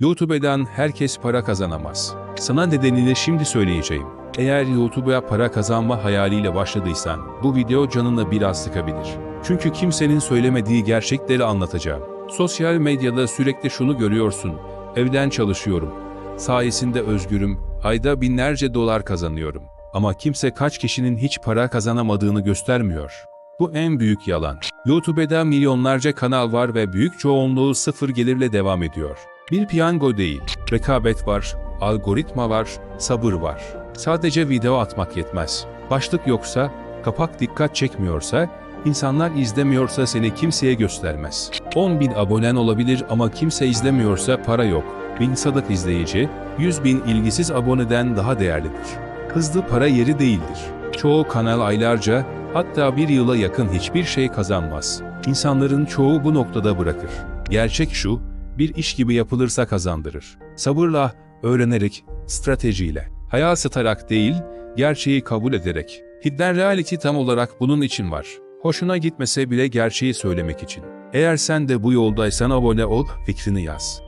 YouTube'dan herkes para kazanamaz. Sana nedenini şimdi söyleyeceğim. Eğer YouTube'a para kazanma hayaliyle başladıysan, bu video canını biraz sıkabilir. Çünkü kimsenin söylemediği gerçekleri anlatacağım. Sosyal medyada sürekli şunu görüyorsun. Evden çalışıyorum. Sayesinde özgürüm. Ayda binlerce dolar kazanıyorum. Ama kimse kaç kişinin hiç para kazanamadığını göstermiyor. Bu en büyük yalan. YouTube'da milyonlarca kanal var ve büyük çoğunluğu sıfır gelirle devam ediyor. Bir piyango değil, rekabet var, algoritma var, sabır var. Sadece video atmak yetmez. Başlık yoksa, kapak dikkat çekmiyorsa, insanlar izlemiyorsa seni kimseye göstermez. 10 bin abonen olabilir ama kimse izlemiyorsa para yok. Bin sadık izleyici, 100 bin ilgisiz aboneden daha değerlidir. Hızlı para yeri değildir. Çoğu kanal aylarca, hatta bir yıla yakın hiçbir şey kazanmaz. İnsanların çoğu bu noktada bırakır. Gerçek şu, bir iş gibi yapılırsa kazandırır. Sabırla, öğrenerek, stratejiyle. Hayal satarak değil, gerçeği kabul ederek. Hidden Reality tam olarak bunun için var. Hoşuna gitmese bile gerçeği söylemek için. Eğer sen de bu yoldaysan abone ol, fikrini yaz.